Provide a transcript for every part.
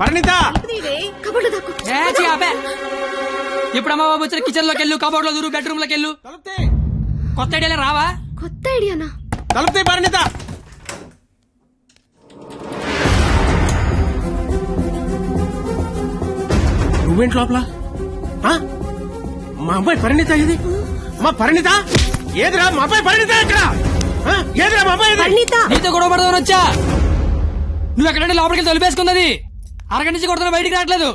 పరిణిత. ఇప్పుడు అమ్మ బాబు వచ్చిన కిచెన్లోకి వెళ్ళు కబోర్డ్లో దూరు బెడ్రూమ్లోకి వెళ్ళు. కొత్త ఐడియాలు రావా? కొత్త ఐడియానా? తలుపుతే పరిణిత! నువ్వేంటి లోపల? ఆ? మా అమ్మాయి పరిణిత ఇది? మా పరిణిత? ఏదిరా? మా అమ్మాయి పరిణిత ఎక్కడ ఆ? ఏదిరా మా అమ్మాయి ఇది? పరిణీత నీతో గొడవ పడదామని వచ్చా? నువ్వు ఎక్కడంటే లోపలికి వెళ్ళి తొలిపేసుకున్నది అరగంట నుంచి కొడుతున్నా బయటికి రావట్లేదు.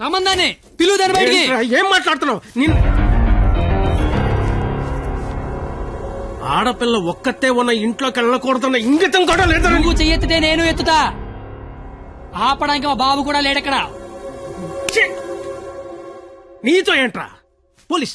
రమ్మందాన్ని. పిలువు దాన్ని బయటికి. ఏంట్రా, ఏం మాట్లాడుతున్నావు? నేను ఆడపిల్ల ఒక్కతే ఉన్న ఇంట్లోకి వెళ్ళకూడదన్న ఇంగితం కూడా లేదా. నువ్వు చెయ్యెత్తితే నేను ఎత్తుతా. ఆపడానికి మా బాబు కూడా లేడెక్కడ. ఛీ! నీతో ఏంట్రా? పోలీస్.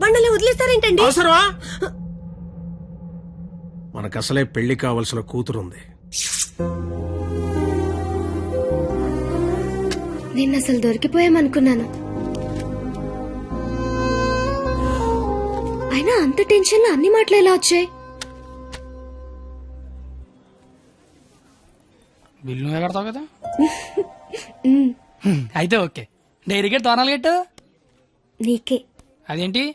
బండలే వదిలేస్తారేంటండి? అవసరమా? మనకు అసలే పెళ్ళి కావలసిన కూతురుంది. నేను అసలు దొరికిపోయామనుకున్నాను. అయినా అంత టెన్షన్లో అన్ని మాటలు ఎలా వచ్చాయి? బిల్లు నువ్వే కడతావు కదా? అయితే ఓకే. డైరీ గేట్ తోనాలు గట్టు నీకే. అదేంటి?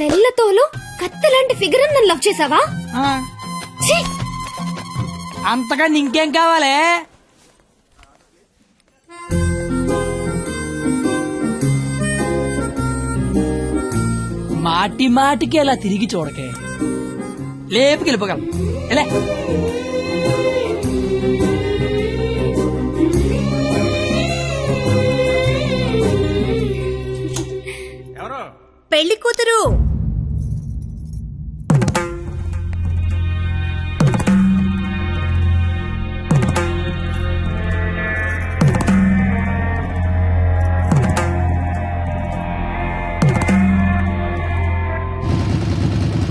తెల్ల తోలు కత్తి ఫిగర్ నన్ను లవ్ చేసావా ఆ, ఛీ! అంతగా ఇంకేం కావాలి? మాటి మాటికి అలా తిరిగి చూడకే. లేపుకి వెళ్ళిపోగలం ఎలా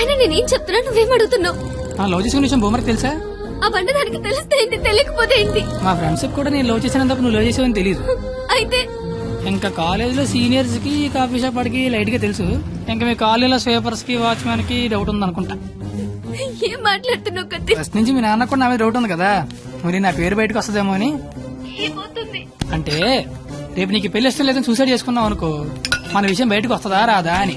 అయినా నేనేం చెప్తున్నా? నువ్వేం అడుగుతున్నావు? ఆ లవ్ విషయం బొమ్మరికి తెలుసా? ఆ బండ దానికి తెలిస్తే ఏంటి? తెలియకపోతే ఏంటి? మా ఫ్రెండ్స్ కూడా నేను లవ్ చేసినందుకు నువ్వు లవ్ చేసావని తెలియదు అయితే? ఇంకా కాలేజీలో సీనియర్స్కి కాఫీ షాప్ వాడికి లైట్గా తెలుసు. ఇంకా మీ కాలేజీలో స్వీపర్స్కి వాచ్మెన్కి డౌట్ ఉంది అనుకుంటా ఏం మాట్లాడుతున్నావు కత్తి? ఫస్ట్ నుంచి మీ నాన్న కూడా నా మీద డౌట్ ఉంది కదా. మరి నా పేరు బయటకు వస్తుందేమో అని? ఏమవుతుంది? అంటే రేపు నీకు పెళ్ళి ఇష్టం లేదని సూసైడ్ చేసుకున్నావు అనుకో మన విషయం బయటకు వస్తుందా రాదా అని.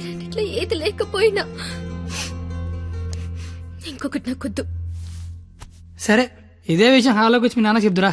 రెండిట్లో ఏది లేకపోయినా. ఇంకొకటి నాకొద్దు. సరే ఇదే విషయం హాల్లోకి వచ్చి మీ నాన్న చెప్దురా.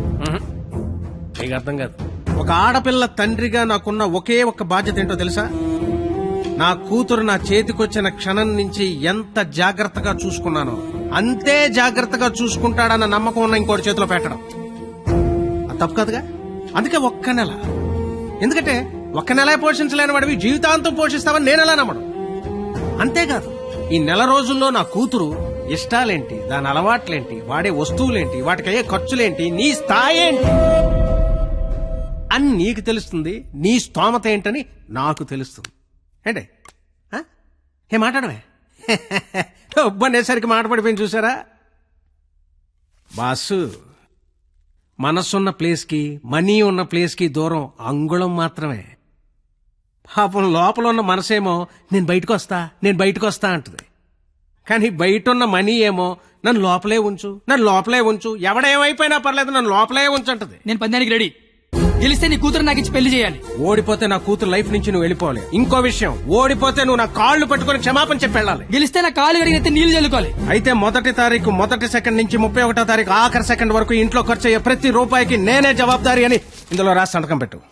నీకు అర్థం కాదు. ఒక ఆడపిల్ల తండ్రిగా నాకున్న ఒకే ఒక్క బాధ్యత ఏంటో తెలుసా? నా కూతురు నా చేతికొచ్చిన క్షణం నుంచి ఎంత జాగ్రత్తగా చూసుకున్నానో అంతే జాగ్రత్తగా చూసుకుంటాడన్న నమ్మకం ఉన్న ఇంకోటి చేతిలో పెట్టడం. అది తప్పు కాదుగా? అందుకే ఒక్క నెల. ఎందుకంటే ఒక్క నెల పోషించలేని వాడివి జీవితాంతం పోషిస్తావని నేను ఎలా నమ్మడం? అంతేకాదు ఈ నెల రోజుల్లో నా కూతురు ఇష్టాలేంటి? దాని అలవాట్లేంటి? వాడే వస్తువులేంటి? వాటికయ్యే ఖర్చులేంటి? నీ స్థాయి ఏంటి అని నీకు తెలుస్తుంది. నీ స్తోమత ఏంటని నాకు తెలుస్తుంది. ఏంటి? ఏ మాట్లాడమే? ఒబ్బనేసరికి మాట చూసారా? బాసు మనసున్న ప్లేస్కి మనీ ఉన్న ప్లేస్కి దూరం అంగుళం మాత్రమే. పాపం లోపల ఉన్న మనసేమో నేను బయటకు వస్తా నేను బయటకు వస్తా అంటుంది. కానీ బయట ఉన్న మనీ ఏమో నన్ను లోపలే ఉంచు నన్ను లోపలే ఉంచు. ఎవడేమైపోయినా పర్లేదు నన్ను లోపలే ఉంచంటది. నేను పందానికి రెడీ. గెలిస్తే నీ కూతురు నాకు ఇచ్చి పెళ్ళి చేయాలి. ఓడిపోతే నా కూతురు లైఫ్ నుంచి నువ్వు వెళ్ళిపోవాలి. ఇంకో విషయం ఓడిపోతే నువ్వు నా కాళ్ళు పట్టుకొని క్షమాపణ చెప్పి వెళ్ళాలి. గెలిస్తే నా కాలు కడిగితే నీళ్ళు చల్లుకోవాలి. అయితే మొదటి తారీఖు మొదటి సెకండ్ నుంచి ముప్పై ఒకటో తారీఖు ఆఖరి సెకండ్ వరకు ఇంట్లో ఖర్చు అయ్యే ప్రతి రూపాయికి నేనే జవాబారి అని ఇందులో రాసి సంతకం పెట్టు.